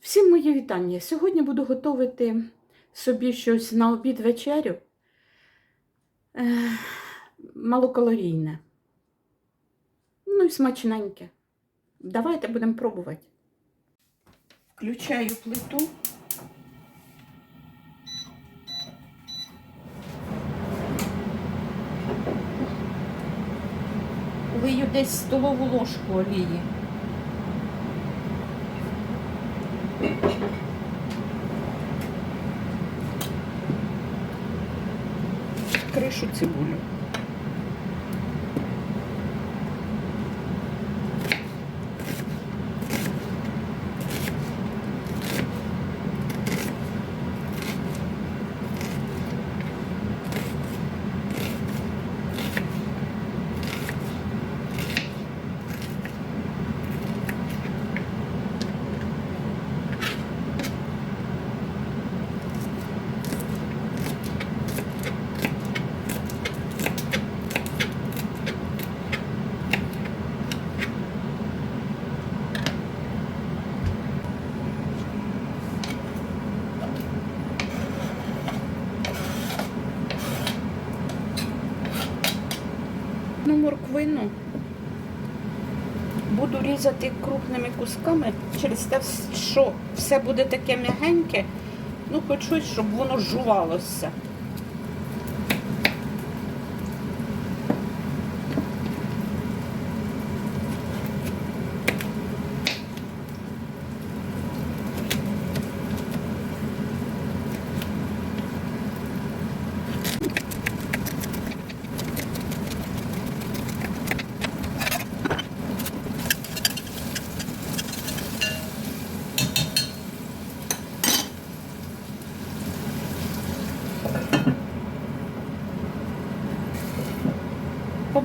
Всім моє вітання. Сьогодні буду готувати собі щось на обід вечерю. Е, малокалорійне. Ну і смачненьке. Давайте будемо пробувати. Включаю плиту. Лию десь столову ложку олії. Кришу цибулю. Ну, морквину буду різати крупними кусками через те, що все буде таке м'ягеньке. Ну, хочу, щоб воно жувалося.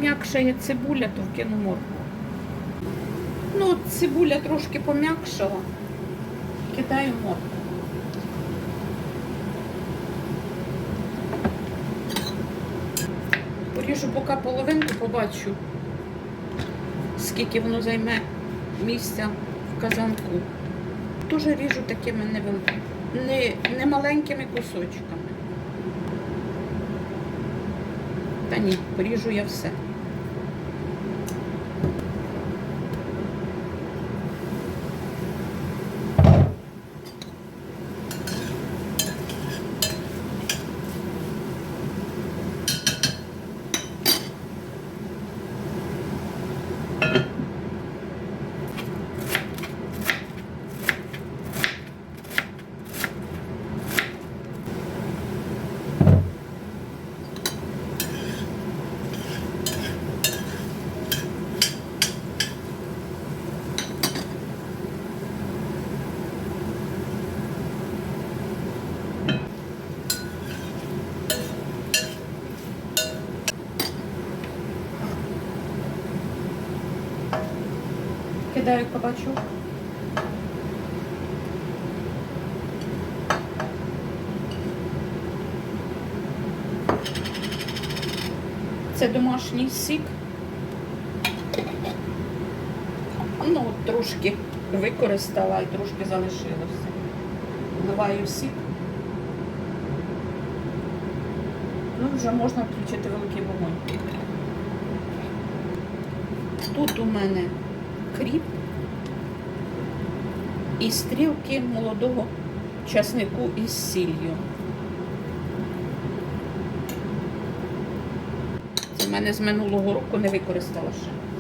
Пом'якшає цибуля, то вкину моркву. Ну, цибуля трошки пом'якшала. Кидаю моркву. Поріжу поки половинку, побачу, скільки воно займе місця в казанку. Дуже ріжу такими невеликими, не, не маленькими кусочками. Та ні, поріжу я все. Кидаю кабачок. Це домашній сік. Ну, от трошки використала і трошки залишилося. Вливаю сік. Ну, вже можна включити великий вогонь. Тут у мене кріп і стрілки молодого часнику із сіллю. Це в мене з минулого року не використала ще.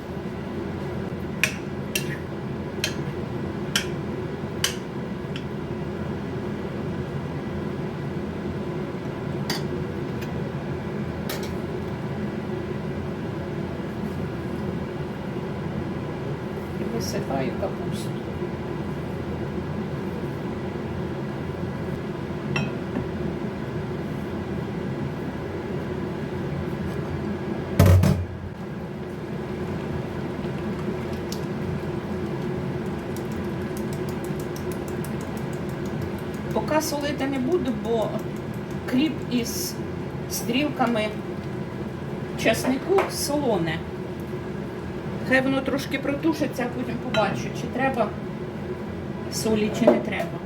Висипаю капусту. Поки солити не буду, бо кріп із стрілками часнику солоне. Хай воно трошки протушиться, а потім побачу, чи треба солі чи не треба.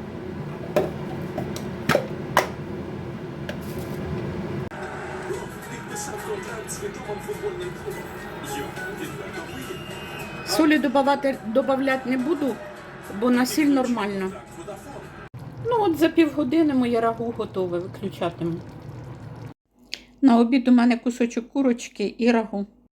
Солі додавати, додавати не буду, бо на сіль нормально. Ну, от за півгодини моє рагу готове, виключатиму. На обід у мене кусочок курочки і рагу.